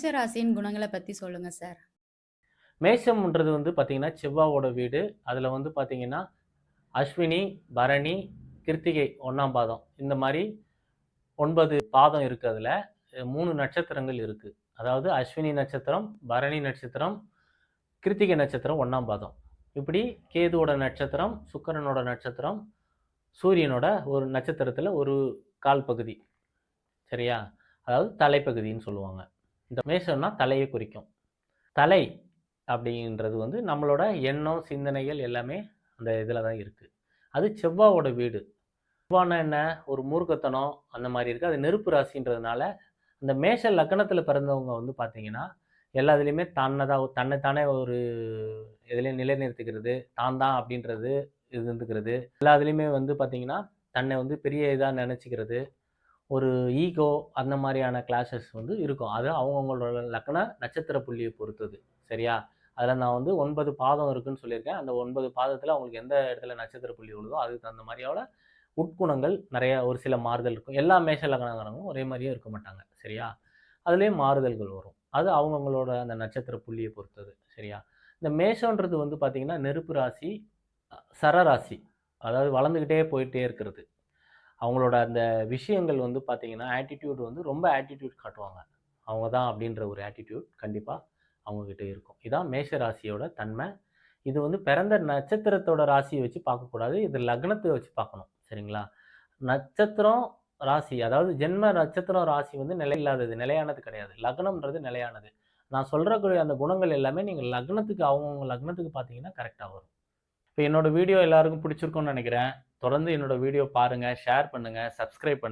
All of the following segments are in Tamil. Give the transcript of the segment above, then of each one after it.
மேஷ ராசியின் பற்றி பத்தி சொல்லுங்க சார். மேஷம்ன்றது வந்து பார்த்தீங்கன்னா, செவ்வாவோட வீடு. அதில் வந்து பார்த்தீங்கன்னா, அஸ்வினி, பரணி, கிருத்திகை ஒன்றாம் பாதம். இந்த மாதிரி ஒன்பது பாதம் இருக்கு அதில் மூணு நட்சத்திரங்கள் இருக்கு. அதாவது அஸ்வினி நட்சத்திரம், பரணி நட்சத்திரம், கிருத்திகை நட்சத்திரம் ஒன்றாம் பாதம். இப்படி கேதுவோட நட்சத்திரம், சுக்கிரனோட நட்சத்திரம், சூரியனோட ஒரு நட்சத்திரத்தில் ஒரு கால் பகுதி. சரியா? அதாவது தலைப்பகுதின்னு சொல்லுவாங்க. இந்த மேஷம்னா தலையை குறிக்கும். தலை அப்படின்றது வந்து நம்மளோட எண்ணம், சிந்தனைகள் எல்லாமே அந்த இதில் தான் இருக்குது அது செவ்வாவோட வீடு. செவ்வான்னா என்ன? ஒரு மூர்க்கத்தனம் அந்த மாதிரி இருக்குது அது நெருப்பு ராசின்றதுனால, அந்த மேஷ லக்கணத்தில் பிறந்தவங்க வந்து பார்த்தீங்கன்னா, எல்லா இதுலேயுமே தன்னதாக தன்னைத்தானே ஒரு இதுலேயும் நிலைநிறுத்திக்கிறது, தான் தான் அப்படின்றது இருந்துக்கிறது. எல்லா இதுலேயுமே வந்து பார்த்தீங்கன்னா, தன்னை வந்து பெரிய இதாக நினச்சிக்கிறது ஒரு ஈகோ அந்த மாதிரியான கிளாஷஸ் வந்து இருக்கும். அது அவங்கவுங்களோட லக்கண நட்சத்திர புள்ளியை பொறுத்தது. சரியா? அதில் நான் வந்து ஒன்பது பாதம் இருக்குன்னு சொல்லியிருக்கேன். அந்த ஒன்பது பாதத்தில் அவங்களுக்கு எந்த இடத்துல நட்சத்திர புள்ளி விழுதோ, அதுக்கு தகுந்த மாதிரியோட உட்குணங்கள் நிறைய ஒரு சில மாறுதல் இருக்கும். எல்லா மேஷ லக்னங்களும் ஒரே மாதிரியே இருக்க மாட்டாங்க. சரியா? அதுலேயும் மாறுதல்கள் வரும். அது அவங்கவுங்களோட அந்த நட்சத்திர புள்ளியை பொறுத்தது. சரியா? இந்த மேஷன்றது வந்து பார்த்திங்கன்னா நெருப்பு ராசி, சரராசி. அதாவது வளர்ந்துக்கிட்டே போயிட்டே இருக்கிறது. அவங்களோட அந்த விஷயங்கள் வந்து பார்த்தீங்கன்னா, ஆட்டிட்யூட் வந்து ரொம்ப ஆட்டிடியூட் காட்டுவாங்க. அவங்க தான் அப்படின்ற ஒரு ஆட்டிட்யூட் கண்டிப்பாக அவங்கக்கிட்ட இருக்கும். இதான் மேஷ ராசியோட தன்மை. இது வந்து பிறந்த நட்சத்திரத்தோட ராசியை வச்சு பார்க்கக்கூடாது. இது லக்னத்தை வச்சு பார்க்கணும். சரிங்களா? நட்சத்திரம், ராசி அதாவது ஜென்ம நட்சத்திரம், ராசி வந்து நிலையில்லாதது. நிலையானது கிடையாது. லக்னம்ன்றது நிலையானது. நான் சொல்கிறக்கூடிய அந்த குணங்கள் எல்லாமே நீங்கள் லக்னத்துக்கு அவங்கவுங்க லக்னத்துக்கு பார்த்தீங்கன்னா கரெக்டாக வரும். இப்போ என்னோடய வீடியோ எல்லாருக்கும் பிடிச்சிருக்கும்னு நினைக்கிறேன் தொடர்ந்து என்னோட வீடியோ பாருங்கள் ஷேர் பண்ணுங்கள் சப்ஸ்கிரைப்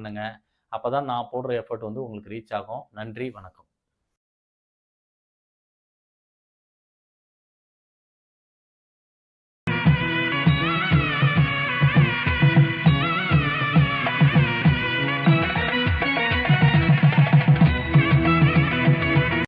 அப்போ தான் நான் போடுற எஃபோர்ட் வந்து உங்களுக்கு ரீச் ஆகும். நன்றி, வணக்கம்.